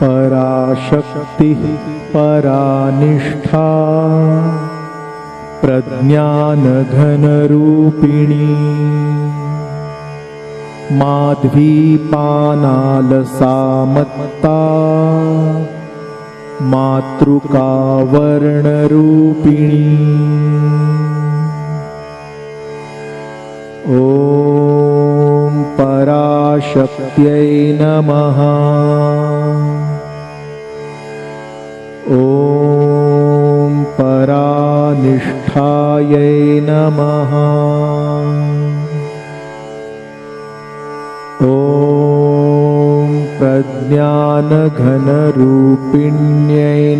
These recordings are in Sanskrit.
पराशक्तिः परानिष्ठा प्रज्ञानघनरूपिणी माध्वीपानालसामत्ता मातृकावर्णरूपिणी। ॐ पराशक्त्यै नमः ॐ परानिष्ठायै नमः। ॐ प्रज्ञानघनरूपिण्यै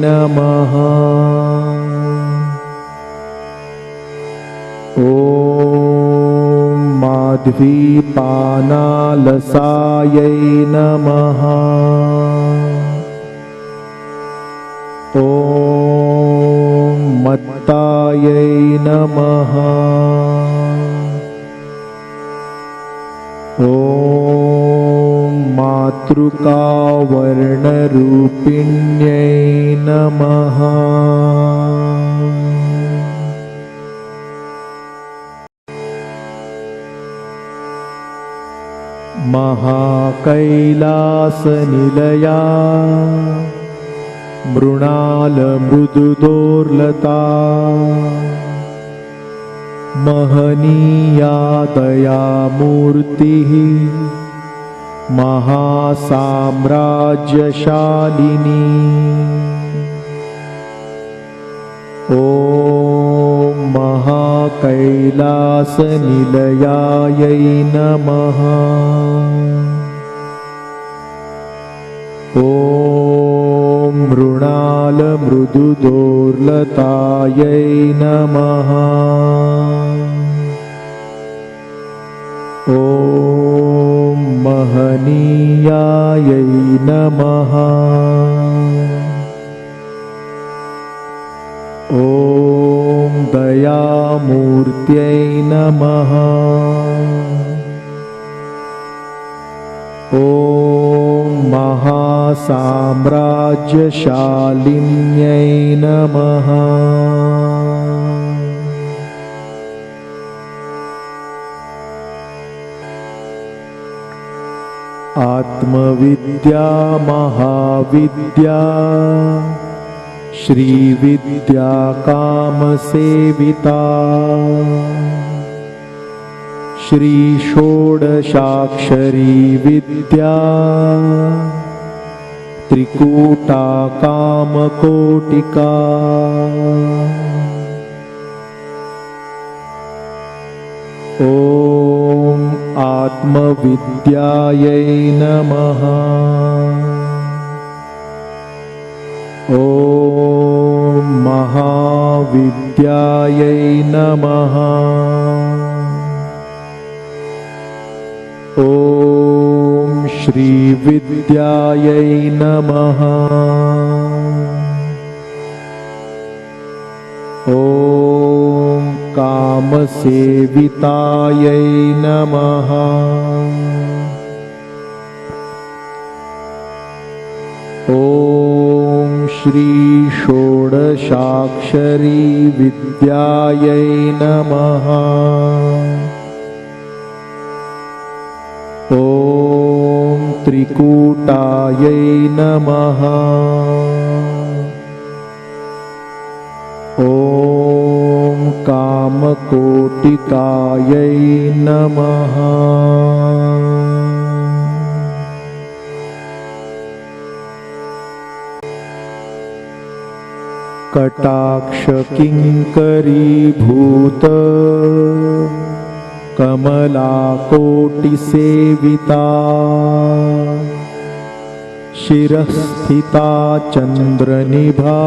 नमः। ॐ माध्वीपानालसायै नमः ॐ मत्तायै नमः। ॐ मातृकावर्णरूपिण्यै नमः। महाकैलासनिलया मृणालमृदुदोर्लता। महनीया दयामूर्तिः महासाम्राज्यशालिनी। ॐ महाकैलासनिलयायै नमः। ॐ मृणालमृदुदोर्लतायै नमः। ॐ महनीयायै नमः। ॐ दयामूर्त्यै नमः। ॐ महासाम्राज्यशालिन्यै नमः। आत्मविद्या महाविद्या श्रीविद्या कामसेविता श्रीषोडशाक्षरी विद्या त्रिकूटा कामकोटिका ॐ आत्मविद्यायै नमः। ॐ महाविद्यायै नमः श्रीविद्यायै नमः। ॐ कामसेवितायै नमः। ॐ श्रीषोडशाक्षरी विद्यायै नमः। ॐ त्रिकूटायै नमः। ॐ कामकोटिकायै नमः। कटाक्षकिङ्करीभूत कमलाकोटिसेविता। शिरःस्थिता चन्द्रनिभा।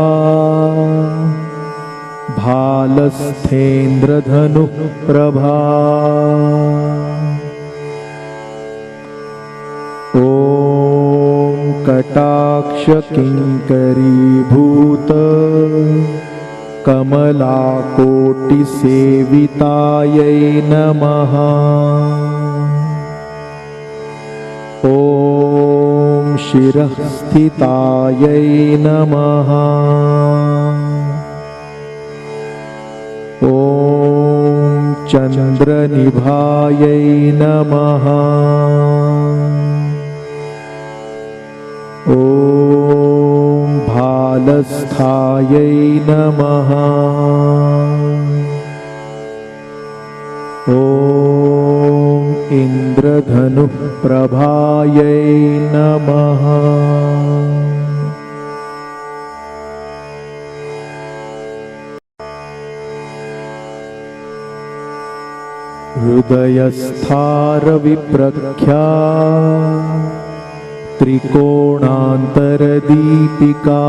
भालस्थेन्द्रधनुः प्रभा ॐ कटाक्षकिङ्करीभूत कमलाकोटिसेवितायै नमः। ॐ शिरः स्थितायै नमः। ॐ चन्द्रनिभायै नमः। ॐ भालस्थायै नमः। ॐ इन्द्रधनुःप्रभायै नमः। हृदयस्थारविप्रख्या त्रिकोणान्तरदीपिका।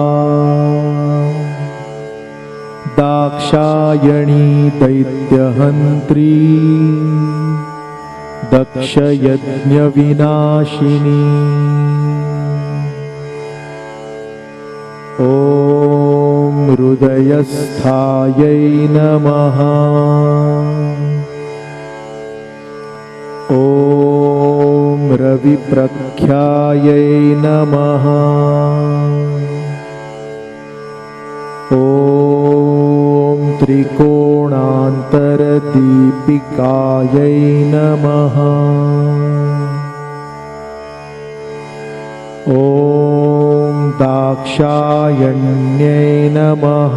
दाक्षायणी दैत्यहन्त्री। दक्षयज्ञविनाशिनी। ॐ हृदयस्थायै नमः रविप्रख्यायै नमः। ॐ त्रिकोणान्तरदीपिकायै नमः। ॐ दाक्षायण्यै नमः।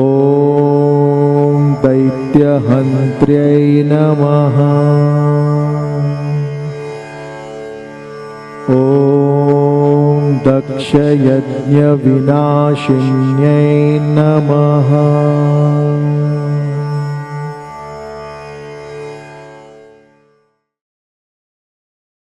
ॐ दैत्यहन्त्र्यै नमः। ॐ दक्षयज्ञविनाशिन्यै नमः।